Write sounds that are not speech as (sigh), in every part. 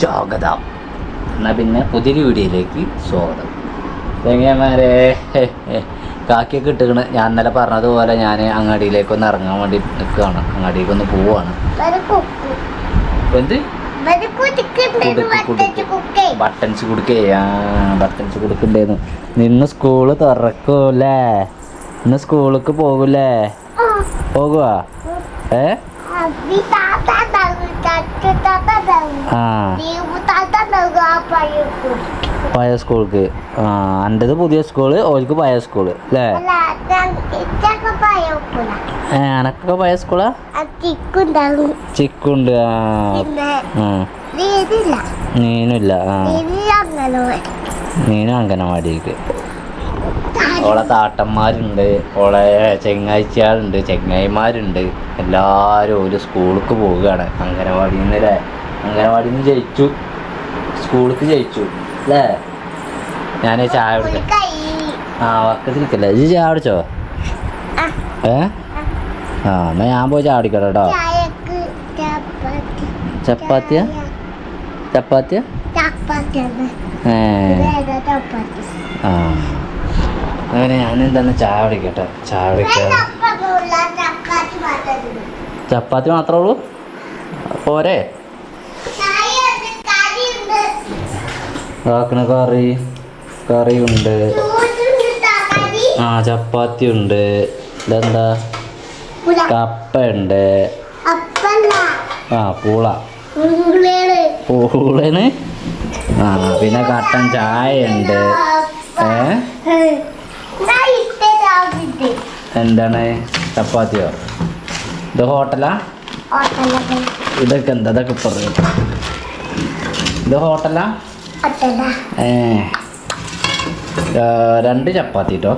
സ്വാഗതം എന്നാ പിന്നെ പുതിയൊരു വീഡിയോയിലേക്ക് സ്വാഗതം. തെങ്ങന്മാരെ കാക്കിയൊക്കെ ഇട്ടുകണ് ഞാൻ ഇന്നലെ പറഞ്ഞതുപോലെ ഞാൻ അങ്ങാടിയിലേക്ക് ഒന്ന് ഇറങ്ങാൻ വേണ്ടി നിൽക്കുകയാണ്. അങ്ങാടിയിലേക്ക് ഒന്ന് പോവാണ് എന്ത്? ബട്ടൻസ് കൊടുക്കേ. ആ ബട്ടൺസ് കൊടുക്കണ്ടേന്ന് നിന്ന് സ്കൂൾ തുറക്കൂല്ലേ? ഇന്ന് സ്കൂളിലേക്ക് പോകൂലേ പോകുവാ ഏ? പഴയ സ്കൂൾക്ക്. ആ എന്റെത് പുതിയ സ്കൂൾ ഓൾക്ക് പഴയ സ്കൂൾ അല്ലേ ഏ എനക്കൊക്കെ പഴയ സ്കൂളാ? ചിക്കുണ്ട് ആ. നീനുമില്ല ആ. നീനും അങ്കനവാടിക്ക് ഓളെ താട്ടന്മാരുണ്ട് ഓളെ ചെങ്ങാഴ്ചയാളുണ്ട് ചെങ്ങായിമാരുണ്ട്. എല്ലാവരും ഒരു സ്കൂളിലേക്ക് പോവുകയാണ്. അങ്കനവാടിയിൽ നിന്ന് അല്ലേ അങ്കനവാടിയിൽ നിന്ന് ജയിച്ചു. സ്കൂളിലേക്ക് ജയിച്ചു. അല്ലേ ഞാൻ ചായ കുടിക്കാം. ആ വക്കത്തിരിക്കല്ലേ ഇത് ചായ കുടിച്ചോ. ഏ? ആ എന്നാ ഞാൻ പോയി ചായ കുടിക്കട്ടെ കേട്ടോ. ചപ്പാത്തിയ? ചപ്പാത്തിയ? ഏ. ചപ്പാത്തി? ആ. അങ്ങനെ എന്താണ് ചായ കുടിക്കട്ടെ. ചായ കുടിക്കാം ചപ്പാത്തി മാത്രമേ ഉള്ളൂ? പോരെ. കറിയുണ്ട് ആക്കണ കറി. കറി ഉണ്ട് ചൂടുണ്ട് കറി ആ ചപ്പാത്തി ഉണ്ട് ഇതെന്താ? പുല കപ്പ ഉണ്ട് ആ പൂള. പൂളന് ആ പിന്നെ കട്ടൻ ചായ ഉണ്ട് ഏ? എന്താണ്? ചപ്പാത്തിയോ? ഇത് ഹോട്ടലാ? ഇതൊക്കെ എന്താ? ഇതൊക്കെ പറയും ഇത് ഹോട്ടലാ? ഏ. രണ്ട് ചപ്പാത്തി കേട്ടോ.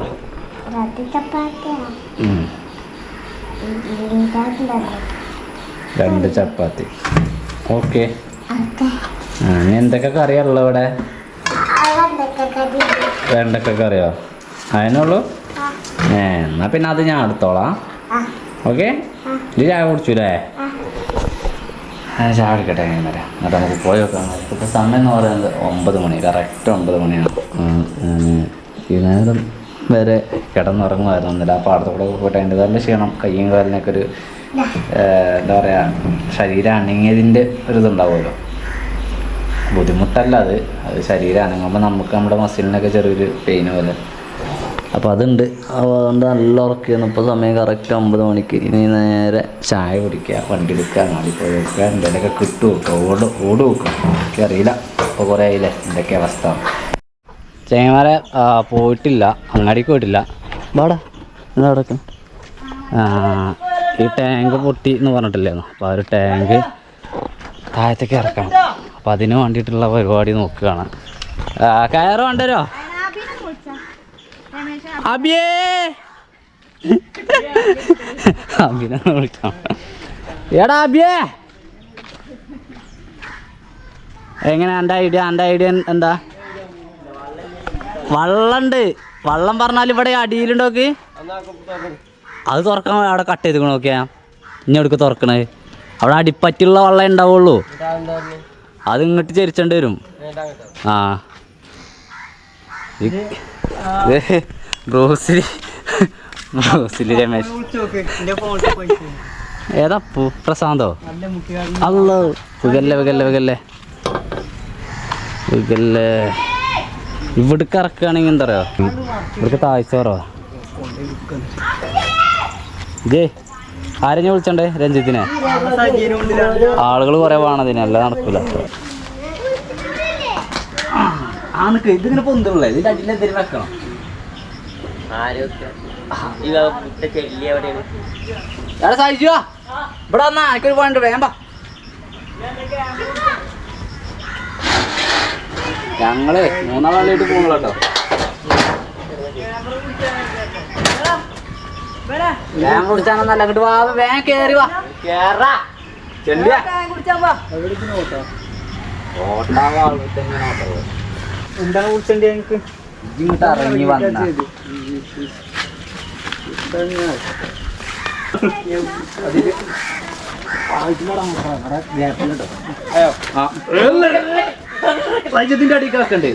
രണ്ട് ചപ്പാത്തി. ഓക്കെ. എന്തൊക്കെ കറിയാണുള്ളത് ഇവിടെ? വെണ്ടക്ക കറിയോ? അതിനുള്ളൂ ഏ എന്നാ പിന്നെ അത് ഞാൻ എടുത്തോളാം. ഓക്കെ? ഇത് ചായ കുടിച്ചൂലേ? ചായ എടുക്കട്ടെ ഞാൻ വരാം. എന്നിട്ട് നമുക്ക് പോയി നോക്കാം ഇപ്പൊ സമയം എന്ന് പറയുന്നത് ഒമ്പത് മണി കറക്റ്റ് ഒമ്പത് മണിയാണ്. ഇതിനേരം വരെ കിടന്നുറങ്ങുമായിരുന്നു എന്നില്ല ആ പാടത്തോടെ പോയിട്ട് അതിന്റെ നല്ല ക്ഷീണം കയ്യും കാലിനൊക്കെ ഒരു എന്താ പറയുക ശരീരം അണങ്ങിയതിന്റെ ഒരു ഇതുണ്ടാവുമല്ലോ. ബുദ്ധിമുട്ടല്ല അത്. അത് ശരീരം അനങ്ങുമ്പോൾ നമുക്ക് നമ്മുടെ മസിലിനൊക്കെ ചെറിയൊരു പെയിൻ പോലെ. അപ്പോൾ അതുണ്ട്. അപ്പോൾ അതുകൊണ്ട് നല്ല ഉറക്കുകയാണ് ഇപ്പോൾ സമയം കറക്റ്റ് ഒമ്പത് മണിക്ക്. ഇനി നേരെ ചായ കുടിക്കുക വണ്ടി എടുക്കുക അങ്ങാടി പോയി വെക്കുക എന്തെങ്കിലുമൊക്കെ കിട്ടു വെക്കുക ഓട് ഓട് വെക്കുക. എനിക്കറിയില്ല ഇപ്പോൾ കുറേ ആയില്ലേ? എന്തൊക്കെ അവസ്ഥ? ചേമാരെ പോയിട്ടില്ല. അങ്ങാടിക്ക് പോയിട്ടില്ല. വാടാ. എന്താ ആ ഈ ടാങ്ക് പൊട്ടി എന്ന് പറഞ്ഞിട്ടില്ലായിരുന്നു അപ്പോൾ ആ ഒരു ടാങ്ക് താഴത്തേക്ക് ഇറക്കണം. അപ്പോൾ അതിന് വേണ്ടിയിട്ടുള്ള പരിപാടി നോക്കുകയാണ്. കയറ് വേണ്ടരോ അബിയേ. വിളിക്കാം. എടാ അബിയേ. എങ്ങനെ എന്റെ ഐഡിയ? എന്റെ ഐഡിയ എന്താ? വള്ളണ്ട്. വള്ളം പറഞ്ഞാൽ ഇവിടെ അടിയിലുണ്ടോക്ക് അത് തുറക്കാൻ അവിടെ കട്ട് ചെയ്ത് നോക്കിയാ? ഇനി എടുക്ക് തുറക്കണേ? അവിടെ അടിപ്പറ്റുള്ള വള്ളം ഉണ്ടാവുള്ളൂ. അത് ഇങ്ങോട്ട് ചരിച്ചേണ്ടി വരും. ആ. ബ്രോസിലി ബ്രോസിലി രമേശ്. ഏതാ പൂ പ്രശാന്തോ? അല്ലോ വികല്ലേ വികല്ലേ വികല്ലേ വികല്ലേ ഇവിടേക്ക് ഇറക്കുകയാണെങ്കിൽ എന്താ പറയുക ഇവിടേക്ക് താഴ്ച ജേ ആരെ ഞാൻ വിളിച്ചണ്ടേ രഞ്ജിത്തിനെ? ആളുകൾ കുറെ വേണതിനെ അല്ല നടക്കൂല. ആണ് ഇതിങ്ങനെ പൊന്തുള്ളേ? ഇതിന്റെ അടിയിൽ എന്തെങ്കിലും വെക്കണം. എടാ സഹിച്ചുവാ ഇവിടെ വന്നാ എനിക്കൊരു പോയിന്റ് വേമ്പ ഞങ്ങൾ മൂന്നാളായിട്ട് പോകുന്നു കേട്ടോ. വേഗം കുടിച്ചാണെന്നല്ല അങ്ങോട്ട് വാ. വേഗം കേറി വാ. കേറാ. ചെല്ലുക ഓട്ടാവാ എന്താണ് കുടിച്ചണ്ടേ ഞങ്ങക്ക്? ഇങ്ങോട്ട് ഇറങ്ങി വന്ന. റൈജത്തിന്റെ അടി കാക്കണ്ടേ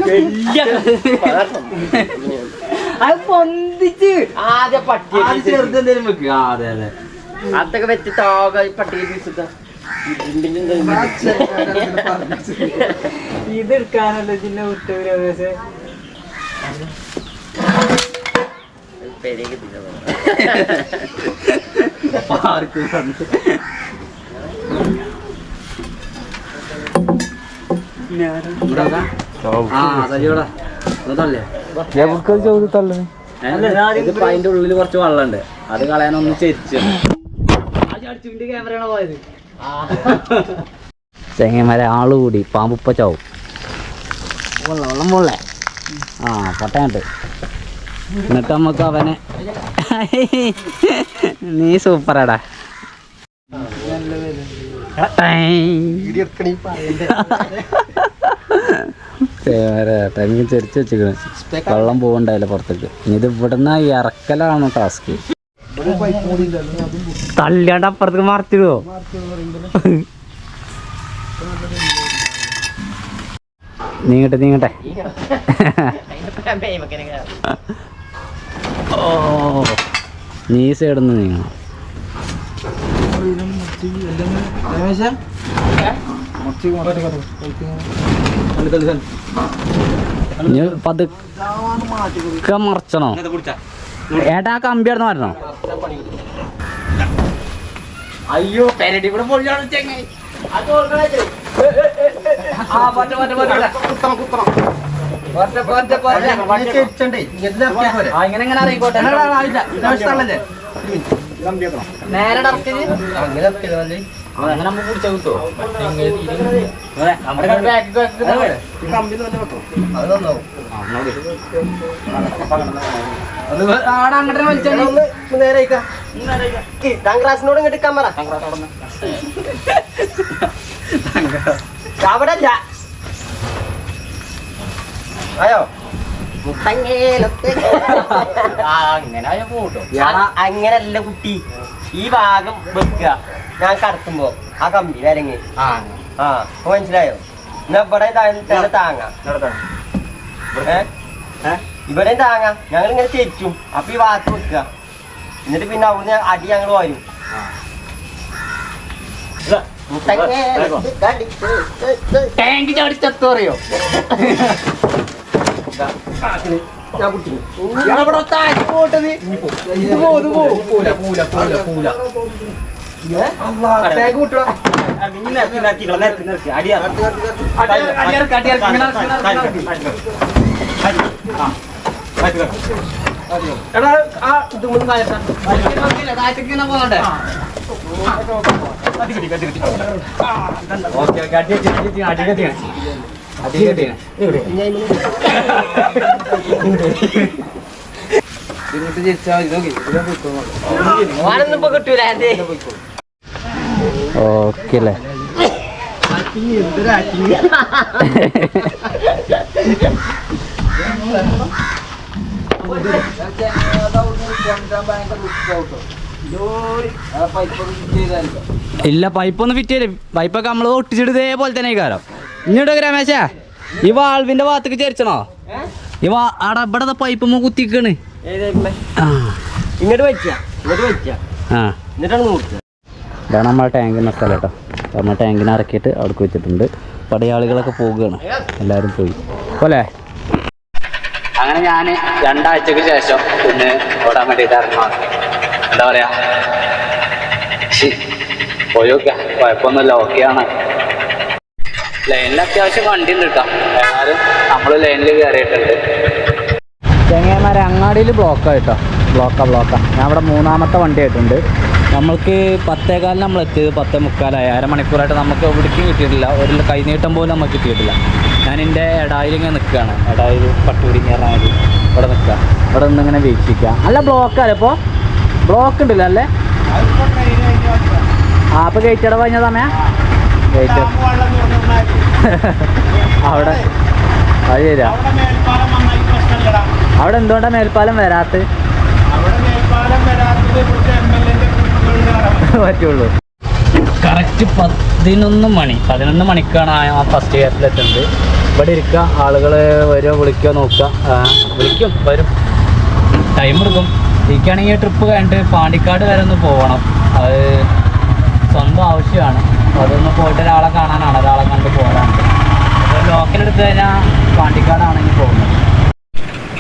അത് പൊന്തിച്ച്. ആദ്യ പട്ടി ചെറുതെന്തേലും വെക്കുക അതെ അതെ. അതൊക്കെ വെച്ച് താക പട്ടി ഇത് എടുക്കാനല്ല ചിന്ന വിട്ടൂര് തള്ളു. ഇതിപ്പോ അതിന്റെ ഉള്ളിൽ കുറച്ച് വെള്ളമുണ്ട്. അത് കളയാനൊന്ന് ചെരിച്ചു ക്യാമറയാണ് പോയത് ചെങ്ങന്മാരെ ആൾ കൂടി പാമ്പുപ്പ ചാവും. വെള്ളം വെള്ളം പോളേ ആ പട്ടയുണ്ട് എന്നിട്ട് നമുക്ക് അവനെ നീ സൂപ്പറാടാ. ചെരിച്ചു ചെരിച്ച് വെച്ചിക്കണ് വെള്ളം പോകണ്ടായില്ല പുറത്തേക്ക്. ഇനി ഇത് ഇവിടുന്ന് ഇറക്കലാണ് ടാസ്ക് തള്ളിയാണ്ട് അപ്പുറത്തേക്ക് മറച്ചിടുവോ നീങ്ങട്ടെ നീങ്ങട്ടെ. ഓ. നീ സൈഡിന്ന് നീങ്ങണം. ഇനി പതുക്കെ മറച്ചണോ? ഏട്ടാ ആ കമ്പി ഇടന്ന് മാറ്റണോ? അയ്യോ പെരടി കൂടെ പൊളിയാണ് ചെങ്ങായി അത് ആ ഇങ്ങനെ അറിയിക്കോട്ടെ നേരെ അങ്ങനെ നമ്മൾ നമ്മുടെ ആടെ അങ്ങോട്ട് ഇങ്ങോട്ട് (laughs) അവിടെ അയോ അങ്ങനെ അങ്ങനല്ല കുട്ടി. ഈ ഭാഗം വെക്കുക. ഞാൻ കടത്തുമ്പോ ആ കമ്പി വരങ്ങി ആ. മനസ്സിലായോ? എന്നാ ഇവിടെ തന്നെ താങ്ങാം. ഇവിടെ താങ്ങാം. ഞങ്ങൾ ഇങ്ങനെ തിരിച്ചും അപ്പൊ ഈ ഭാഗത്ത് വെക്കുക. എന്നിട്ട് പിന്നെ അവിടുന്ന് അടി ഞങ്ങൾ വരും. ടാങ്ക് ചടിച്ചെത്തോ അറിയോ ഞാൻ കുട്ടിന് ഇവിടെ താഴെ പോട്ടത്. ഇത് പോ ഇത് പോ. പൂല പൂല പൂല പൂല. ടാങ്ക് കുട്ടിയോ എടാ ആ ഇത് മുൻ കാലത്താ. പോകുന്നുണ്ടേ ഓക്കെ ഓക്കെ. അടി അടി അടി അടി അടി അടി ഇങ്ങോട്ട് (laughs) ഓക്കെ അല്ലേ? ഇല്ല പൈപ്പൊന്നും ഫിറ്റ് ചെയ്യില്ല പൈപ്പൊക്കെ നമ്മൾ ഒട്ടിച്ചിട്ട് ഇതേപോലെ തന്നെ കാരം ഇങ്ങോട്ട് ഗ്രാമേശ ഈ വാൾവിന്റെ ഭാഗത്തേക്ക് ചേരിച്ചണോ? ഈ വാ ആടെ ഇവിടെ പൈപ്പ് കുത്തിക്കാണ് ആ. ഇങ്ങോട്ട് വെച്ചാ ഇങ്ങോട്ട് വെച്ചാ. ആ. എന്നിട്ടാണ് നോക്കുക ഇതാണ് നമ്മളെ ടാങ്കിന്റെ സ്ഥലം കേട്ടോ. നമ്മൾ ടാങ്കിനെ ഇറക്കിയിട്ട് അവിടേക്ക് വെച്ചിട്ടുണ്ട്. പടയാളികളൊക്കെ പോകുകയാണ് എല്ലാവരും പോയി. പോലെ? അങ്ങനെ ഞാൻ രണ്ടാഴ്ചക്ക് ശേഷം പിന്നെ ഓടാൻ വേണ്ടിയിട്ട് ഇറങ്ങാണ് എന്താ പറയാ? പോയി നോക്കാം കുഴപ്പമൊന്നുമില്ല ഓക്കെയാണ്. ലൈനിൽ അത്യാവശ്യം വണ്ടി ഉണ്ട് കേട്ടോ. എന്നാലും നമ്മൾ ലൈനിൽ കയറിയിട്ടുണ്ട് ചെങ്ങന്മാരെ അങ്ങാടിയിൽ ബ്ലോക്ക് കേട്ടോ. ബ്ലോക്കാ ബ്ലോക്കാ ഞാൻ ഇവിടെ മൂന്നാമത്തെ വണ്ടി ആയിട്ടുണ്ട്. നമ്മൾക്ക് പത്തേകാലിന് നമ്മൾ എത്തിയത് പത്തേ മുക്കാലായി. അരമണിക്കൂറായിട്ട് നമുക്ക് എവിടേക്കും കിട്ടിയിട്ടില്ല. ഒരു കൈനീട്ടം പോലും നമുക്ക് കിട്ടിയിട്ടില്ല. ഞാൻ എന്റെ ഇടായിൽ ഇങ്ങനെ നിൽക്കുകയാണ് ഇടായിൽ പട്ടൂരി കയറാനായിട്ട് ഇവിടെ നിൽക്കുക ഇവിടെ നിന്ന് ഇങ്ങനെ വീക്ഷിക്കുക അല്ല ബ്ലോക്കല്ലേ ഇപ്പോൾ ബ്ലോക്ക് ഉണ്ടല്ലോ അല്ലേ? ആ അപ്പോൾ ഗേറ്റ് അടവ് കഴിഞ്ഞ സമയം? ഗേറ്റ് (laughs) അവിടെ അത് ശരിയാ അവിടെ എന്തുകൊണ്ടാ മേൽപ്പാലം വരാത്ത? (laughs) പറ്റുള്ളൂ. കറക്റ്റ് പതിനൊന്ന് മണി പതിനൊന്ന് മണിക്കാണ് ആ ഫസ്റ്റ് ഇയറിലെത്തുന്നത് ഇവിടെ ഇരിക്കുക ആളുകൾ വരുമോ വിളിക്കുക നോക്കുക വിളിക്കും വരും. ടൈം എടുക്കും. എനിക്കാണെങ്കിൽ ട്രിപ്പ് കഴിഞ്ഞിട്ട് പാണ്ടിക്കാട് വരെ ഒന്ന് പോകണം അത് സ്വന്തം ആവശ്യമാണ്. അതൊന്ന് പോയിട്ട് ഒരാളെ കാണാനാണ് ഒരാളെ കണ്ട് പോകാനാണ് അപ്പോൾ ലോക്കൽ എടുത്തു കഴിഞ്ഞാൽ പാണ്ടിക്കാടാണെങ്കിൽ പോകുന്നത്.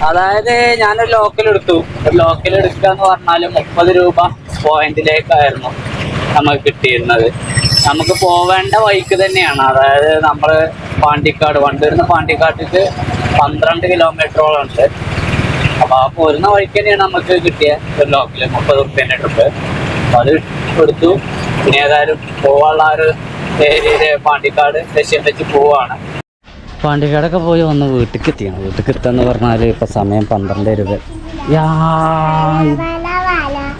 അതായത് ഞാനൊരു ലോക്കൽ എടുത്തു. ലോക്കൽ എടുക്കുക എന്ന് പറഞ്ഞാൽ മുപ്പത് രൂപ പോയിന്റിലേക്കായിരുന്നു നമുക്ക് കിട്ടിയിരുന്നത്. നമുക്ക് പോവേണ്ട വഴിക്ക് തന്നെയാണ്. അതായത് നമ്മൾ പാണ്ടിക്കാട് വണ്ടൂരിന്ന് പാണ്ടിക്കാട്ടിക്ക് പന്ത്രണ്ട് കിലോമീറ്ററോളം ഉണ്ട് അപ്പോൾ ആ പോരുന്ന വഴിക്ക് തന്നെയാണ് നമുക്ക് കിട്ടിയ ഒരു ലോക്കൽ മുപ്പത് റുപ്യേന്റെ ട്രിപ്പ് അത് എടുത്തു. പിന്നെ ഏതായാലും പോവാനുള്ള ഒരു ഏരിയയിൽ പാണ്ടിക്കാട് ലക്ഷ്യം വെച്ച് പോവാണ്. പാണ്ടിക്കാടൊക്കെ പോയി ഒന്ന് വീട്ടിലേക്ക് എത്തിയാണ് വീട്ടിലേക്ക് എത്താന്ന് പറഞ്ഞാൽ ഇപ്പം സമയം പന്ത്രണ്ട് രൂപ യാ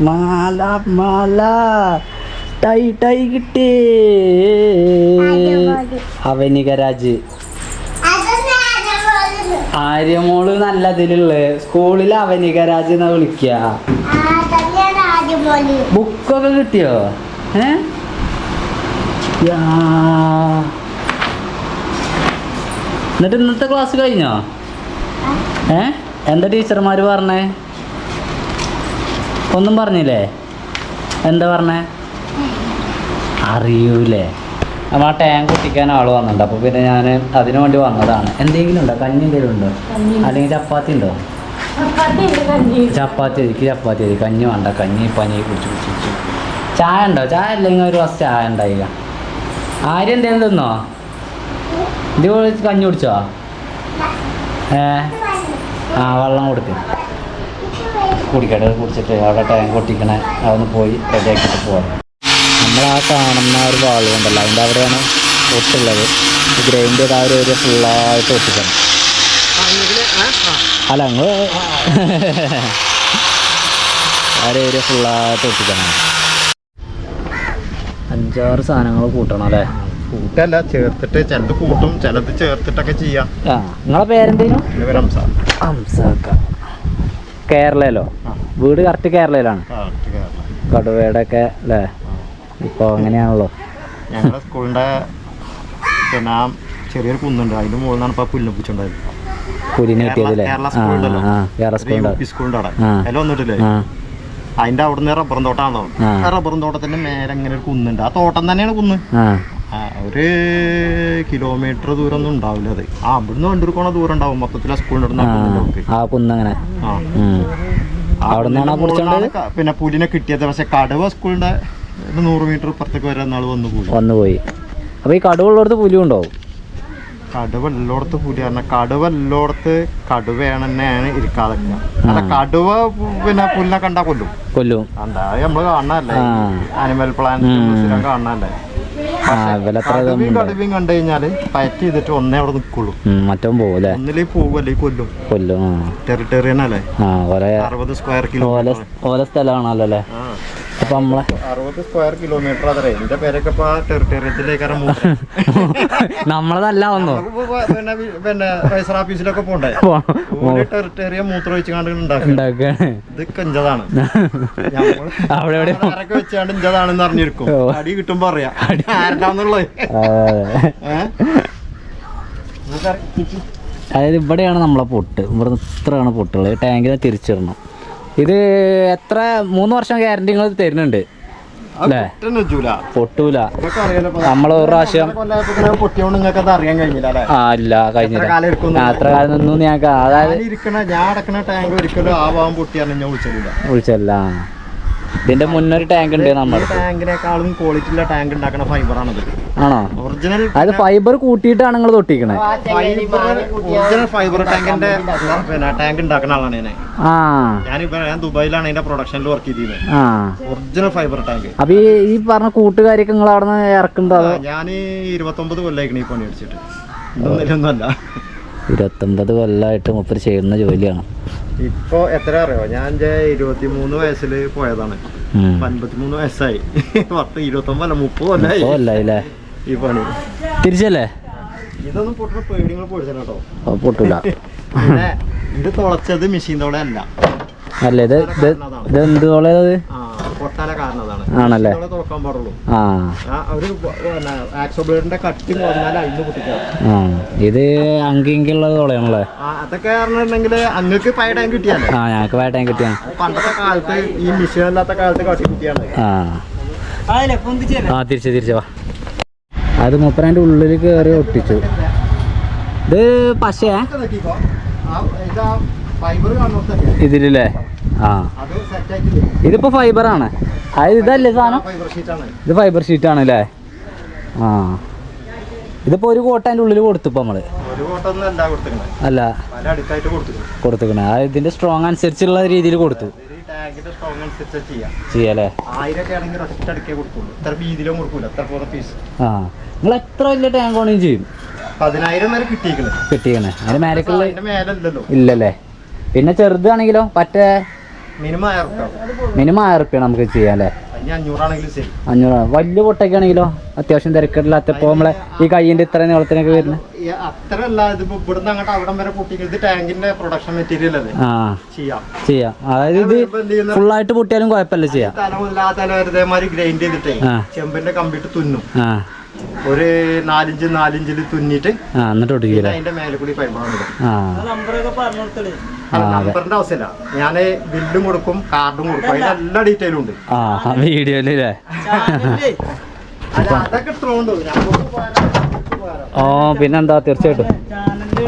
മാല മാല. ടൈ ടൈ കിട്ടി. അവനികരാജ്. ആര്യമോൾ നല്ല ഇതിലുള്ള സ്കൂളിൽ അവനികരാജ് എന്നാ വിളിക്കുക ബുക്കൊക്കെ കിട്ടിയോ? ഏ. എന്നിട്ട് ഇന്നത്തെ ക്ലാസ് കഴിഞ്ഞോ? ഏ? എന്താ ടീച്ചർമാർ പറഞ്ഞേ? ഒന്നും പറഞ്ഞില്ലേ? എന്താ പറഞ്ഞേ? അറിയൂലേ. നമ്മൾ ആ ടാങ്ക് ഒട്ടിക്കാൻ ആൾ വന്നിട്ടുണ്ട്. അപ്പോൾ പിന്നെ ഞാൻ അതിനു വേണ്ടി വന്നതാണ്. എന്തെങ്കിലും ഉണ്ടോ? കഞ്ഞി എന്തെങ്കിലും ഉണ്ടോ? അല്ലെങ്കിൽ ചപ്പാത്തി ഉണ്ടോ? ചപ്പാത്തി എനിക്ക് ചപ്പാത്തി മതി കഞ്ഞി വേണ്ട. കഞ്ഞി പനി കുടിച്ച് കുടിച്ച് ചായ ഉണ്ടോ? ചായ അല്ലെങ്കിൽ ഒരു ഗ്ലാസ് ചായ ഉണ്ടായില്ല. ആര്യം എന്തേലും തിന്നോ? ഇത് വിളിച്ച് കഞ്ഞി കുടിച്ചോ? ഏ? ആ വെള്ളം കൊടുക്ക്. കുടിക്കട്ടെ കുടിച്ചിട്ട് അവിടെ ടാങ്ക് പൊട്ടിക്കണേ അതൊന്ന് പോയി റെഡി ആക്കിയിട്ട് പോകാം നമ്മൾ ആ കാണുന്ന ഒരു വാളു ഉണ്ടല്ലോ. അതിന്റെ അവിടെയാണ് ഒട്ടുള്ളത്. ഗ്രൈൻഡ് ചെയ്ത് ആ ഒരു ഏരിയ ഫുള്ളായിട്ട് ഒട്ടിക്കണം. അല്ല ഞങ്ങൾ ആ ഒരു ഏരിയ ഫുള്ളായിട്ട് ഒട്ടിക്കണം. അഞ്ചാറ് സാധനങ്ങൾ കൂട്ടണം അല്ലേ? കൂട്ടല്ല ചേർത്തിട്ട് ചിലത് കൂട്ടും ചിലത് ചേർത്തിട്ടൊക്കെ ചെയ്യാം. നിങ്ങളെ പേരെന്തേനു? കേരളയിലോ. വീട് കറക്റ്റ് കേരളയിലാണ്? കടുവയുടെ ഒക്കെ അല്ലേ? ഇപ്പൊ അങ്ങനെയാണല്ലോ. ഞങ്ങളുടെ സ്കൂളിന്റെ പിന്നെ ചെറിയൊരു കുന്നുണ്ട്. അതിന്റെ മുകളിലാണ് ഇപ്പൊ പുല്ലിനെ പുല്ല് പൂച്ചുണ്ടായത് പുലിന് കിട്ടിയതില്ലേ? കേരള അവിടെ. വന്നിട്ടില്ലേ? അതിന്റെ അവിടുന്ന് റബ്ബറും തോട്ടാണല്ലോ. ആ. റബ്ബറും തോട്ടത്തിന്റെ മേലെ അങ്ങനെ ഒരു കുന്നുണ്ട്. ആ തോട്ടം തന്നെയാണ് കുന്ന്. ഒരു കിലോമീറ്റർ ദൂരം ഒന്നും ഉണ്ടാവില്ല അത്. ആ അവിടുന്ന് കണ്ടിരിക്കണ ദൂരം ഉണ്ടാവും മൊത്തത്തിൽ ആ സ്കൂളിന്റെ അവിടെ ആ കുന്നങ്ങനെ. ആ. പിന്നെ പുലിനെ കിട്ടിയത്. പക്ഷെ കടുവ സ്കൂളിന്റെ നൂറ് മീറ്റർ ഇപ്പുറത്തേക്ക് വരെ നാൾ വന്നു പോയി. വന്നു പോയി. അപ്പൊ ഈ കടുവ ഉള്ളടത്ത് പുലി ഉണ്ടാവും കടുവ എല്ലായിടത്ത് പുലി പറഞ്ഞ കടുവ എല്ലായിടത്ത് കടുവയാണ് തന്നെയാണ് ഇരിക്കാതെ അല്ല കടുവ പിന്നെ പുല്ലിനെ കണ്ടാ കൊല്ലും. കൊല്ലും. എന്താ നമ്മൾ കാണാനല്ലേ അനിമൽ ആനിമൽ പ്ലാന്റ് കാണാല്ലേ കാണാനല്ലേ കടുവയും കണ്ടു കഴിഞ്ഞാൽ ചെയ്തിട്ട് ഒന്നേ അവിടെ നിൽക്കുള്ളൂ മറ്റോ പോവും അല്ലേ? ഒന്നിലേ പോകുമല്ലേ കൊല്ലും. കൊല്ലും ടെറിട്ടറിയൻ അല്ലേ അറുപത് സ്ക്വയർ ഓല ഓല സ്ഥലമാണല്ലോ അല്ലേ? അപ്പം നമ്മളെ അറുപത് സ്ക്വയർ കിലോമീറ്റർ അതെ എന്റെ പേരൊക്കെ ഇപ്പൊ ടെറിട്ടറിയത്തിലേക്കാരം നമ്മളതല്ല വന്നു പിന്നെ പിന്നെ റൈസർ ഓഫീസിലൊക്കെ പോണ്ടേ? ടെറിട്ടറിയ വെച്ചുകൊണ്ട് കണ്ടുകൾ ഉണ്ടാക്കും ഉണ്ടാക്കാണ് ഇത് കഞ്ചതാണ്. അവിടെ എവിടെ ആരൊക്കെ വെച്ചാണ്ട് ഇഞ്ചതാണെന്ന് അറിഞ്ഞിരിക്കും. അടി കിട്ടുമ്പോ അറിയാം. ആരുണ്ടാന്നുള്ളത് അതായത് ഇവിടെയാണ് നമ്മളെ പൊട്ട്. ഇവിടെ ഇത്രയാണ് പൊട്ടുള്ളത്. ടാങ്കിനെ തിരിച്ചിടണം. ഇത് എത്ര മൂന്ന് വർഷം ഗ്യാരണ്ടി നിങ്ങൾ തരുന്നുണ്ട്? അല്ലേ? പൊട്ടൂല. നമ്മൾ ഒരു പ്രാവശ്യം ആ ഇല്ല കഴിഞ്ഞില്ല. അത്ര കാലം നിന്നും ഞങ്ങൾക്ക് അതായത് വിളിച്ചല്ല ഇതിന്റെ മുന്നൊരു ടാങ്ക് ഉണ്ട് നമ്മുടെ. ടാങ്കിനേക്കാളും ക്വാളിറ്റി ഉള്ള ടാങ്ക് ഉണ്ടാക്കണ ഫൈബറാണത് ആണോ? ഒറിജിനൽ അത് ഫൈബർ കൂട്ടിയിട്ടാണ് നിങ്ങൾ തൊട്ടിക്കണേ. ഒറിജിനൽ ഫൈബർ ടാങ്കിന്റെ ടാങ്ക് ഉണ്ടാക്കുന്ന ആളാണ് ഞാൻ. ആ. ഞാനിപ്പോ ഞാൻ ദുബായിലാണ് അതിന്റെ പ്രൊഡക്ഷനിൽ വർക്ക് ചെയ്തിരുന്നത് ആ. ഒറിജിനൽ ഫൈബർ ടാങ്ക് അപ്പൊ ഈ പറഞ്ഞ കൂട്ടുകാരൊക്കെ നിങ്ങൾ അവിടെ നിന്ന് ഞാൻ ഇരുപത്തൊമ്പത് കൊല്ലായിക്കണ ഈ പണി അടിച്ചിട്ട്. ഇതൊന്നിലൊന്നുമല്ല ഇരുപത്തൊമ്പത് കൊല്ലമായിട്ട് മുപ്പര് ചെയ്യുന്ന ജോലിയാണ്. ഇപ്പോ എത്ര അറിയോ? ഞാൻ എന്റെ ഇരുപത്തിമൂന്ന് വയസ്സിൽ പോയതാണ്. അൻപത്തിമൂന്ന് വയസ്സായി. പത്ത് ഇരുപത്തൊമ്പതല്ല മുപ്പത് കൊല്ലായി. കൊല്ലായില്ലേ? ഈ പണി. തിരിച്ചല്ലേ? ഇതൊന്നും പൊട്ടുന്ന പേടിങ്ങൾ പൊടിച്ചല്ലോ പൊട്ടില്ല ഇത് തുളച്ചത് മെഷീൻ തോടെ അല്ല. അല്ല? ഇത് ഇത് എന്ത് പൊട്ടാല ആണല്ലേ? തുറക്കാൻ പാടുള്ളൂ. ആ. ആ ഒരു ആക്സോ ബ്ലേഡിന്റെ കട്ടി കുറഞ്ഞാൽ അതിന് പൊട്ടിക്കാം ഇത് അങ്കിങ്കുള്ളത് തുളയാണല്ലേ? അതൊക്കെ പറഞ്ഞിട്ടുണ്ടെങ്കിൽ അങ്ങക്ക് പഴയ ടൈം കിട്ടിയാലേ? ആ ഞങ്ങൾക്ക് വേട്ടൻ കിട്ടിയാ പണ്ടത്തെ കാലത്ത് ഈ മിഷീൻ അല്ലാത്ത കാലത്ത് കാട്ടി കുട്ടിയാണ് ആ. തിരിച്ച് തിരിച്ച് വാ. അത് മുപ്പരാന്റെ ഉള്ളിൽ കയറി ഒട്ടിച്ചു. ഇത് പശയാ? ഇതിലല്ലേ? ആ. ഇതിപ്പോ ഫൈബറാണ് അതായത് ഇതല്ലേ സാധനം? ഇത് ഫൈബർ ഷീറ്റ് ആണ് അല്ലേ ആ. ഇതിപ്പോ ഒരു കോട്ട അതിന്റെ ഉള്ളിൽ കൊടുത്തിപ്പോ നമ്മൾ. അല്ല കൊടുത്തിക്കണേ ആ ഇതിന്റെ സ്ട്രോങ് അനുസരിച്ചുള്ള രീതിയിൽ കൊടുത്തു. ഈ ടാങ്കിന്റെ സ്ട്രോങ് അനുസരിച്ച് ചെയ്യാം. ചെയ്യാലേ ആയിരം ആണെങ്കിൽ ഒറ്റ അടുക്കേ കൊടുക്കുള്ളൂ ഇത്ര വീതിയിലും കൊടുക്കൂല. എത്ര ആ. നിങ്ങൾ എത്ര വലിയ ടാങ്ക് ആണെങ്കിലും ചെയ്യും? പതിനായിരം വരെ കിട്ടിയേക്കണേ കിട്ടിയേക്കണേ അതിന് മേലേക്കുള്ള അതിന്റെ മേലല്ലല്ലോ. ഇല്ലല്ലേ? പിന്നെ ചെറുതാണെങ്കിലോ പറ്റേ മിനിമം മിനിമം ആയിരം റുപ്യ നമുക്ക് ചെയ്യാം അല്ലേ? അഞ്ഞൂറ്. വലിയ പൊട്ടൊക്കെ ആണെങ്കിലോ അത്യാവശ്യം തിരക്കിട്ടില്ലാത്ത നമ്മളെ ഈ കയ്യിന്റെ ഇത്ര നീളത്തിനൊക്കെ വരുന്നത് അത്ര അല്ല ഇതിപ്പോ ഇവിടുന്ന് അങ്ങോട്ട് അവിടം വരെ പൊട്ടിക്കുന്നത് ടാങ്കിന്റെ പ്രൊഡക്ഷൻ മെറ്റീരിയൽ അല്ലേ? ചെയ്യാം. ചെയ്യാം. അതായത് ഇത് ഫുൾ ആയിട്ട് ഫുള്ളായിട്ട് പൊട്ടിയാലും കുഴപ്പമില്ല ചെയ്യാം. തല മുതൽ ആ തല വരെ ഇതേമാതിരി ഗ്രൈൻഡ് ചെയ്തിട്ടേ. ചെമ്പിന്റെ കമ്പിട്ട് തുന്നും. ഒരു നാലിഞ്ച് നാലിഞ്ചിൽ തുന്നിട്ട് എന്നിട്ട് അതിന്റെ മേലെ കൂടി നമ്പറിന്റെ ആവശ്യമില്ല. ഞാൻ ബില്ലും കൊടുക്കും കാർഡും കൊടുക്കും. അതിന്റെ എല്ലാ ഡീറ്റെയിലും ഉണ്ട്. ആ അതൊക്കെ അല്ല? അതൊക്കെ ഓ പിന്നെന്താ തീർച്ചയായിട്ടും.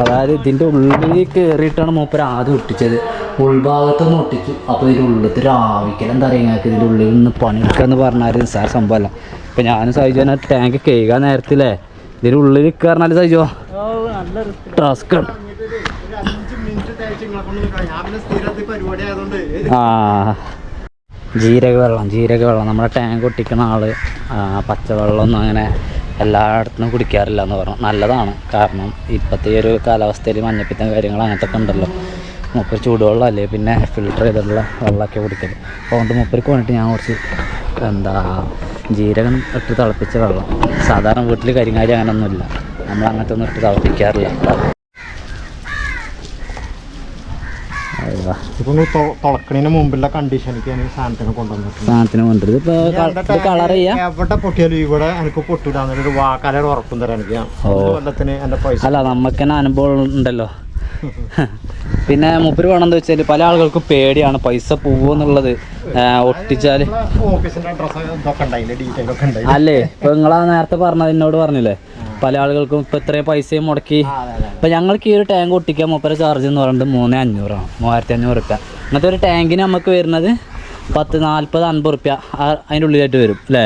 അതായത് ഇതിന്റെ ഉള്ളിൽ കയറിയിട്ടാണ് മൂപ്പർ ആദ്യം ഒട്ടിച്ചത്. ഉൾഭാഗത്ത് നിന്ന് ഒട്ടിച്ചു. അപ്പോൾ ഇതിന്റെ ഉള്ളിൽ രാവിക്കൽ എന്താ പറയുക ഞങ്ങൾക്ക് ഇതിന്റെ ഉള്ളിൽ നിന്ന് പണിയെടുക്കാന്ന് പറഞ്ഞാൽ നിസ്സാര സംഭവമല്ല ഇപ്പം ഞാനും സഹിച്ചു ടാങ്ക് കഴുകാൻ നേരത്തില്ലേ ഇതിന്റെ ഉള്ളിൽ കയറണല്ലേ സഹിച്ചോ നല്ല ടാസ്ക് അഞ്ച് മിനിറ്റ് തേച്ച് നിങ്ങളെ കൊണ്ട് നിൽക്കാം ഞാൻ പിന്നെ സ്ഥിരത്തിൽ പരിപാടി ആയതുകൊണ്ട് ആ. ജീരക വെള്ളം ജീരക വെള്ളം നമ്മുടെ ടാങ്ക് ഒട്ടിക്കുന്ന ആൾ പച്ചവെള്ളം ഒന്നും അങ്ങനെ എല്ലായിടത്തും കുടിക്കാറില്ല എന്ന് പറഞ്ഞു. നല്ലതാണ്. കാരണം ഇപ്പോഴത്തെ ഒരു കാലാവസ്ഥയിൽ മഞ്ഞപ്പിത്തം കാര്യങ്ങൾ അങ്ങനത്തെ ഒക്കെ ഉണ്ടല്ലോ. മുപ്പർ ചൂടുവെള്ളം അല്ലേ പിന്നെ ഫിൽട്ടർ ചെയ്തിട്ടുള്ള വെള്ളമൊക്കെ കുടിക്കൽ. അതുകൊണ്ട് മുപ്പർക്ക് വേണ്ടിയിട്ട് ഞാൻ കുറച്ച് എന്താ ജീരകം ഇട്ട് തിളപ്പിച്ച വെള്ളം. സാധാരണ വീട്ടിൽ കരിങ്ങാരി അങ്ങനെയൊന്നുമില്ല നമ്മൾ അങ്ങനത്തെ ഒന്നും ഇട്ട് തിളപ്പിക്കാറില്ല അയ്യോ ഇപ്പൊ മുമ്പുള്ള ഞാൻ കൊണ്ടുവന്നിട്ടുണ്ട് സാധനത്തിന് ഇപ്പൊ കളർ ചെയ്യാ. എവിടെ പൊട്ടിയാലും ഇവിടെ എനിക്ക് പൊട്ടിടാന്നൊരു വാക്കാലൊരു ഉറപ്പും തരാൻ എനിക്ക്. ഞാൻ ഓ. കൊല്ലത്തിന് എന്റെ പൈസ. അല്ല നമുക്ക് തന്നെ അനുഭവം ഉണ്ടല്ലോ. പിന്നെ മുപ്പര് വേണമെന്ന് വെച്ചാൽ പല ആളുകൾക്കും പേടിയാണ് പൈസ പോവെന്നുള്ളത് ഒട്ടിച്ചാൽ ഡീറ്റെയിൽ അല്ലേ? ഇപ്പൊ നിങ്ങളാ നേരത്തെ പറഞ്ഞത് എന്നോട് പറഞ്ഞില്ലേ? പല ആളുകൾക്കും ഇപ്പൊ ഇത്രയും പൈസയും മുടക്കി. ഇപ്പൊ ഞങ്ങൾക്ക് ഈ ഒരു ടാങ്ക് ഒട്ടിക്കാൻ മുപ്പര ചാർജ് എന്ന് പറയുന്നത് മൂന്ന് അഞ്ഞൂറാണ് മൂവായിരത്തി അഞ്ഞൂറ് റുപ്യ. അങ്ങനത്തെ ഒരു ടാങ്കിന് നമുക്ക് വരുന്നത് പത്ത് നാൽപ്പത് അൻപത് റുപ്യ. അതിന്റെ ഉള്ളിലായിട്ട് വരും അല്ലേ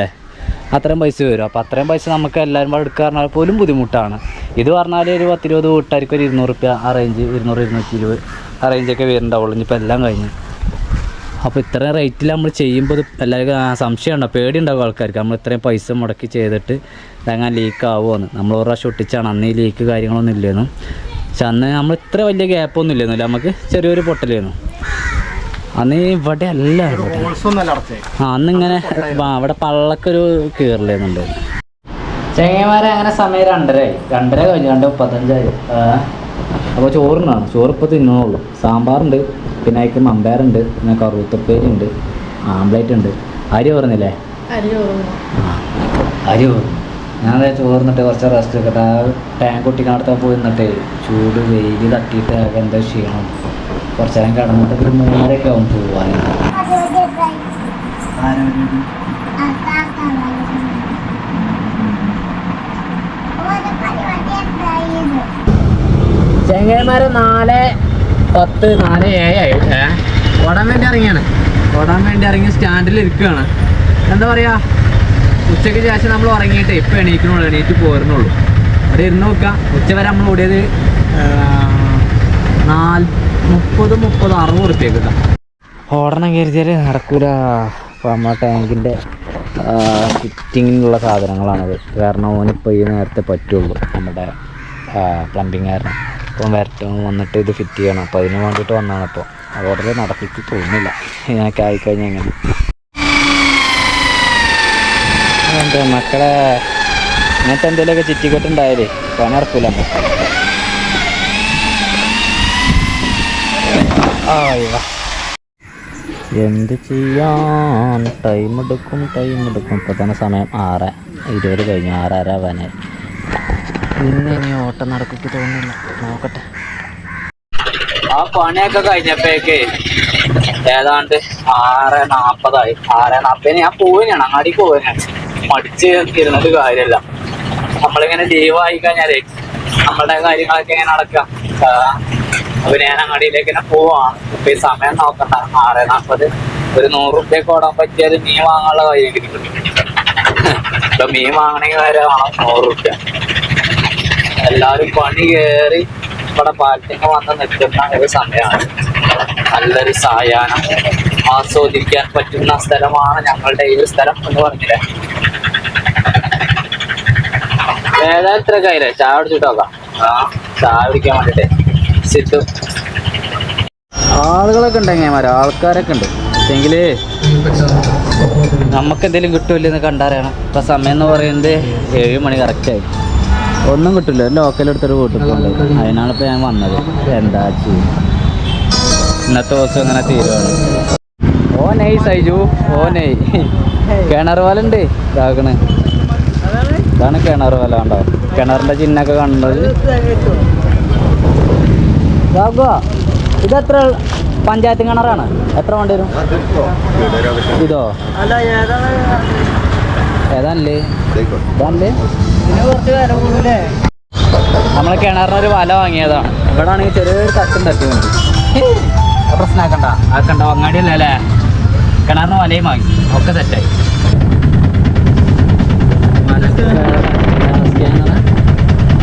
അത്രയും പൈസ വരും. അപ്പോൾ അത്രയും പൈസ നമുക്ക് എല്ലാവരും കൂടെ എടുക്കുക പറഞ്ഞാൽ പോലും ബുദ്ധിമുട്ടാണ്. ഇത് പറഞ്ഞാൽ ഒരു പത്തിരുപത് വീട്ടായിരിക്കും ഒരു ഇരുന്നൂറ് റുപ്യ ആ റേഞ്ച് ഇരുന്നൂറ് ഇരുന്നൂറ്റി ഇരുപത് ആ റേഞ്ചൊക്കെ വരുന്നുണ്ടാവുള്ളൂ. ഇനിയിപ്പോൾ എല്ലാം കഴിഞ്ഞു. അപ്പോൾ ഇത്രയും റേറ്റിൽ നമ്മൾ ചെയ്യുമ്പോൾ എല്ലാവർക്കും സംശയമുണ്ടോ സംശയം ഉണ്ടോ പേടി ഉണ്ടാവും ആൾക്കാർക്ക്. നമ്മൾ ഇത്രയും പൈസ മുടക്കി ചെയ്തിട്ട് ഇതങ്ങനെ ലീക്ക് ആവുമെന്ന് നമ്മൾ ഒരു പ്രാവശ്യം ഒട്ടിച്ചാണ്. അന്ന് ഈ ലീക്ക് കാര്യങ്ങളൊന്നും ഇല്ലായിരുന്നു പക്ഷെ അന്ന് നമ്മൾ ഇത്ര വലിയ ഗ്യാപ്പൊന്നും ഇല്ലായിരുന്നില്ല നമുക്ക് ചെറിയൊരു പൊട്ടലായിരുന്നു അന്ന് ഇവിടെ അല്ല ആ അന്നിങ്ങനെ ആ, അവിടെ പള്ളക്കൊരു കീറലായിരുന്നുണ്ട് ചെങ്ങന്മാരെ അങ്ങനെ സമയം രണ്ടരയായി. രണ്ടര കഴിഞ്ഞു. രണ്ട് മുപ്പത്തഞ്ചായി. അപ്പോൾ ചോറിനാണ്. ചോറ് ഇപ്പോൾ തിന്നണുള്ളൂ. സാമ്പാറുണ്ട് പിന്നെ അതിക്ക് മമ്പയറുണ്ട് പിന്നെ കറുത്തപ്പേരി ഉണ്ട് ആംപ്ലേറ്റ് ഉണ്ട് അരി ഓർന്നില്ലേ ആ അരി ഓർന്നു ഞാൻ ചോറ് ചോറിന്നിട്ട് കുറച്ച് റെസ്റ്റ് എടുക്കട്ടെ ആ ടാങ്ക് ഒട്ടിക്കണടുത്ത് പോയി നിന്നിട്ട് ചൂട് വെയിൽ തട്ടിയിട്ട് ആകെ എന്താ ക്ഷീണം. കുറച്ച് നേരം കിടന്നിട്ട് ഒരു മൂന്നരയൊക്കെ ആവും പോവാൻ ചെങ്ങന്മാര് നാല് പത്ത് നാല് ഏഴായി ഓടാൻ വേണ്ടി ഇറങ്ങിയാണ്. ഓടാൻ വേണ്ടി ഇറങ്ങി സ്റ്റാൻഡിൽ ഇരിക്കുകയാണ്. എന്താ പറയാ? ഉച്ചയ്ക്ക് ശേഷം നമ്മൾ ഉറങ്ങിയിട്ട് ഇപ്പം എണീക്കണുള്ളൂ. എണീറ്റ് പോരുന്നുള്ളൂ. അവിടെ ഇരുന്ന് നോക്കാം ഉച്ച വരെ നമ്മൾ ഓടിയത് നാല് മുപ്പത് മുപ്പത് അറുപത് റുപ്യ കിട്ടാം. ഓടണം കരുതിയാൽ നടക്കൂല. അപ്പോൾ നമ്മളെ ടാങ്കിന്റെ ഫിറ്റിങ്ങിനുള്ള സാധനങ്ങളാണത്. കാരണം ഓനിപ്പോൾ ഈ നേരത്തെ പറ്റുള്ളൂ. നമ്മുടെ പ്ലംബിങ് കാരണം ഇപ്പം വരട്ടും വന്നിട്ട് ഇത് ഫിറ്റ് ചെയ്യണം. അപ്പോൾ അതിന് വേണ്ടിയിട്ട് വന്നതാണ് അപ്പോൾ ഓർഡർ നടക്കിക്ക് തോന്നുന്നില്ല. ഞാനൊക്കെ ആയിക്കഴിഞ്ഞാൽ എങ്ങനെ? എന്താ മക്കളെ ഇങ്ങനത്തെ എന്തെങ്കിലുമൊക്കെ ചിറ്റിക്കെട്ടുണ്ടായാലേ പണി നടക്കൂല. എന്ത് ചെയ്യാൻ? ടൈം എടുക്കും ടൈം എടുക്കും. ഇപ്പോൾ തന്നെ സമയം ആറ് ഇരുപത് കഴിഞ്ഞു ആറര ആവാനായി. ഇന്ന് ഇനി ഓട്ടം നടക്കി തോന്നുന്നില്ല. നോക്കട്ടെ. ആ പണിയൊക്കെ കഴിഞ്ഞപ്പോഴേക്ക് ഏതാണ്ട് ആറ് നാപ്പതായി ആറ് നാപ്പതിന് ഞാൻ പോവുകയാണ് അങ്ങാടി പോവുകയാണ് മടിച്ച് ഇരുന്നിട്ട് കാര്യമല്ല. നമ്മളിങ്ങനെ ലീവായി കഴിഞ്ഞാലേ നമ്മളുടെ കാര്യങ്ങളൊക്കെ ഇങ്ങനെ നടക്കാം അപ്പൊ ഞാൻ അങ്ങാടിയിലേക്ക് തന്നെ പോവാണ്. ഇപ്പൊ ഈ സമയം നോക്കണ്ട. ആറ് നാപ്പത് ഒരു നൂറ് റുപ്യക്ക് ഓടാൻ പറ്റിയാൽ മീൻ വാങ്ങാനുള്ള കാര്യം ഇപ്പൊ മീൻ വാങ്ങണമെങ്കിൽ വരെ വേണം നൂറ് റുപ്യ എല്ലാവരും പണി കയറി ഇവിടെ പാലത്തിങ്ങ വന്ന് നിൽക്കുന്ന ഒരു സമയമാണ്. നല്ലൊരു സായാഹ്നം ആസ്വദിക്കാൻ പറ്റുന്ന സ്ഥലമാണ് ഞങ്ങളുടെ ഈ സ്ഥലം എന്ന് പറഞ്ഞില്ലേ? ഏതാ ഇത്ര കയ്യിലെ? ചായ കുടിച്ചിട്ട് നോക്കാം ചായ കുടിക്കാൻ വേണ്ടിട്ട്. സിദ്ധു. ആളുകളൊക്കെ ഉണ്ട് എങ്ങനെ ആൾക്കാരൊക്കെ ഉണ്ട്. പക്ഷെങ്കിൽ നമുക്ക് എന്തെങ്കിലും കിട്ടുമല്ലെന്ന് കണ്ടറിയണം. ഇപ്പൊ സമയം എന്ന് പറയുന്നത് ഏഴ് മണി കറക്റ്റായി ഒന്നും കിട്ടില്ല. ഒരു ലോക്കൽ എടുത്തൊരു വീട്ടിൽ അതിനാണ് ഇപ്പൊ ഞാൻ വന്നത്. എന്താ ചെയ്യും ഇന്നത്തെ ദിവസം ഇങ്ങനെ തീരുവാണ്. ഓ നെയ് സൈജു ഓ നെയ് കിണർ വല ഉണ്ട്. ഇതാക്കണ് ഇതാണ് കിണർ വല കണ്ടോ? കിണറിന്റെ ചിഹ്നൊക്കെ കണ്ടത്. ഇതെത്ര പഞ്ചായത്ത് കിണറാണ്? എത്ര വേണ്ടി വരും? ഇതോ? ഏതാണല്ലേ? ഇതാണല്ലേ? നമ്മളെ കിണറിനൊരു വല വാങ്ങിയതാണ് ഇവിടെ ആണെങ്കിൽ ചെറിയൊരു തട്ടും തട്ടി വേണ്ടി പ്രശ്നമാക്കണ്ട ആക്കണ്ട. അങ്ങാടിയല്ലേ? അല്ലേ കിണറിന് വലയും വാങ്ങി. ഒക്കെ സെറ്റായി.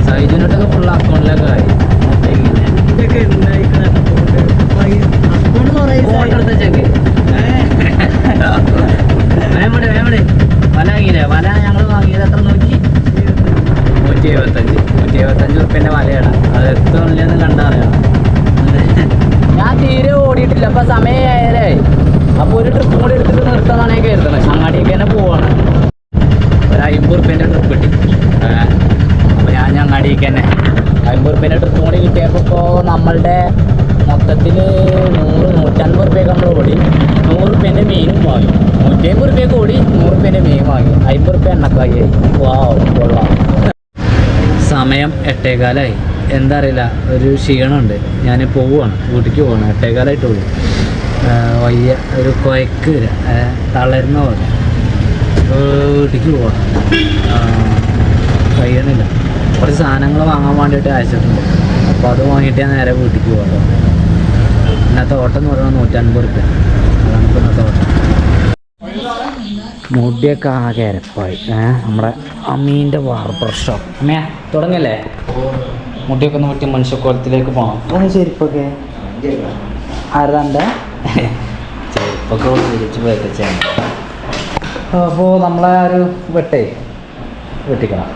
സൈജിനോട്ടൊക്കെ ഫുൾ അക്കൗണ്ടിലൊക്കെ ആയി. ഫോട്ടോ എടുത്ത് ചെക്ക് വേമടെ വേമടെ വല വാങ്ങിയില്ലേ വല ഞങ്ങൾ വാങ്ങിയത് എത്ര നോക്കി? നൂറ്റി എഴുപത്തഞ്ച് നൂറ്റി എഴുപത്തഞ്ച് ഉറുപ്പ്യന്റെ വലയാണ്. അത് എത്തുന്നില്ലെന്ന് കണ്ടറിയാം? (laughs) ഞാൻ തീരെ ഓടിയിട്ടില്ല. അപ്പൊ സമയമായാലേ അപ്പൊ ഒരു ട്രിപ്പ് കൂടി എടുത്തിട്ട് നിർത്താന്നാണ് ഞാൻ കരുതുന്നത് അങ്ങാടിയൊക്കെ തന്നെ പോവാണ്. ഒരു അമ്പത് റുപ്യന്റെ ട്രിപ്പ് കിട്ടി. അപ്പൊ ഞാൻ അങ്ങാടിയൊക്കെ തന്നെ അമ്പത് റുപ്യന്റെ ട്രിപ്പ് കൂടി കിട്ടിയപ്പോൾ ഇപ്പോൾ നമ്മളുടെ മൊത്തത്തിൽ നൂറ് നൂറ്റൻപത് റുപ്യൊക്കെ നമ്മൾ ഓടി. നൂറ് റുപ്യേന്റെ മീനും വാങ്ങി. നൂറ്റമ്പത് റുപ്യക്ക് ഓടി നൂറ് റുപ്യേന്റെ മീൻ വാങ്ങി. അമ്പത് റുപ്യ എണ്ണക്കായി. വാ കൊള്ളാം. സമയം എട്ടേകാലായി. എന്താ അറിയില്ല ഒരു ക്ഷീണമുണ്ട്. ഞാൻ പോവുകയാണ് വീട്ടിലേക്ക് പോവാണ്. എട്ടേകാലായിട്ട് പോകും വയ്യ ഒരു ആ, തളരുന്ന പോലെ. വീട്ടിലേക്ക് പോവാണ്. കഴിയണില്ല കുറച്ച് സാധനങ്ങൾ വാങ്ങാൻ വേണ്ടിയിട്ട് അയച്ചിട്ടുണ്ട്. അപ്പോൾ അത് വാങ്ങിയിട്ട് ഞാൻ നേരെ വീട്ടിലേക്ക് പോകാം ഇന്നത്തെ ഓട്ടം എന്ന് പറയുന്നത് നൂറ്റൻപത് റുപ്യ അതാണ് ഇപ്പോൾ ഇന്നത്തെ ഓട്ടം. മുടിയൊക്കെ ആകെ അരപ്പായി. നമ്മുടെ അമ്മീന്റെ ബാർബർ ഷോപ്പ്. അമ്മയാ തുടങ്ങല്ലേ? മുടിയൊക്കെ ഒന്ന് പറ്റി മനുഷ്യക്കോലത്തിലേക്ക് പോകണം ഒന്ന് ചെരുപ്പൊക്കെ. ആരതാണ്ട് ചെരുപ്പൊക്കെ വിളിച്ച് വെച്ചാണ് അപ്പോൾ നമ്മളെ ഒരു വെട്ടേ വെട്ടിക്കണം.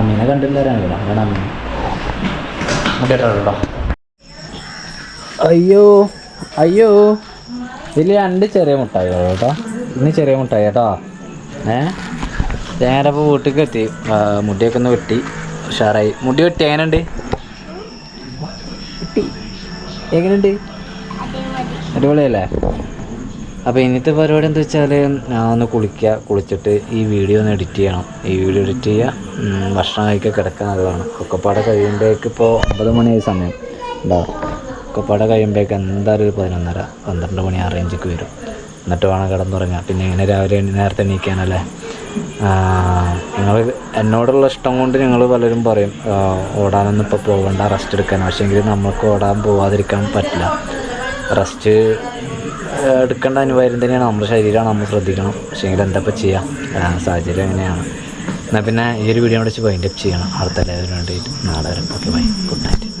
അമ്മീനെ കണ്ടില്ലാരാണല്ലോ അതാണ് അമ്മീനെ മുടി കേട്ടോ. അയ്യോ. അയ്യോ. ഇതിൽ രണ്ട് ചെറിയ മുട്ടായി കേട്ടോ. ഇന്ന് ചെറിയ മുട്ടായി കേട്ടോ. ഏ? നേരെ ഇപ്പോൾ വീട്ടിലേക്ക് എത്തി. മുടിയൊക്കെ ഒന്ന് വെട്ടി. ഉഷാറായി. മുടി വെട്ടി. എങ്ങനെയുണ്ട്? എങ്ങനെയുണ്ട്? അടിപൊളിയല്ലേ? അപ്പോൾ ഇന്നത്തെ പരിപാടി എന്താ വെച്ചാൽ ഞാൻ ഒന്ന് കുളിക്കുക കുളിച്ചിട്ട് ഈ വീഡിയോ ഒന്ന് എഡിറ്റ് ചെയ്യണം. ഈ വീഡിയോ എഡിറ്റ് ചെയ്യുക ഭക്ഷണം കഴിക്കുക കിടക്കുക നല്ലതാണ്. ഒക്കെപ്പാടെ കഴിയുമ്പോഴേക്ക് ഇപ്പോൾ ഒമ്പത് മണിയായ സമയം. ഉണ്ടാവും ഒക്കെപ്പാടെ കഴിയുമ്പോഴേക്ക് എന്തായാലും ഒരു പതിനൊന്നര പന്ത്രണ്ട് മണി ആ റേഞ്ചിക്ക് വരും. എന്നിട്ട് വേണം കിടന്നുറങ്ങാം പിന്നെ ഇങ്ങനെ രാവിലെ നേരത്തെ എണീക്കാനല്ലേ? നിങ്ങൾ എന്നോടുള്ള ഇഷ്ടം കൊണ്ട് ഞങ്ങൾ പലരും പറയും ഓടാനൊന്നും ഇപ്പോൾ പോകണ്ട റെസ്റ്റ് എടുക്കാൻ. പക്ഷേ എങ്കിൽ നമുക്ക് ഓടാൻ പോവാതിരിക്കാൻ പറ്റില്ല. റെസ്റ്റ് എടുക്കേണ്ട അനിവാര്യം തന്നെയാണ് നമ്മുടെ ശരീരമാണ് നമ്മൾ ശ്രദ്ധിക്കണം. പക്ഷേ എങ്കിൽ എന്താ ചെയ്യാം? സാഹചര്യം എങ്ങനെയാണ് എന്നാൽ പിന്നെ ഈ ഒരു വീഡിയോ വെച്ച് വൈൻഡപ്പ് ചെയ്യണം. അടുത്ത എല്ലാവരും വേണ്ടിയിട്ട്. നാളെ വരും. Okay bye good night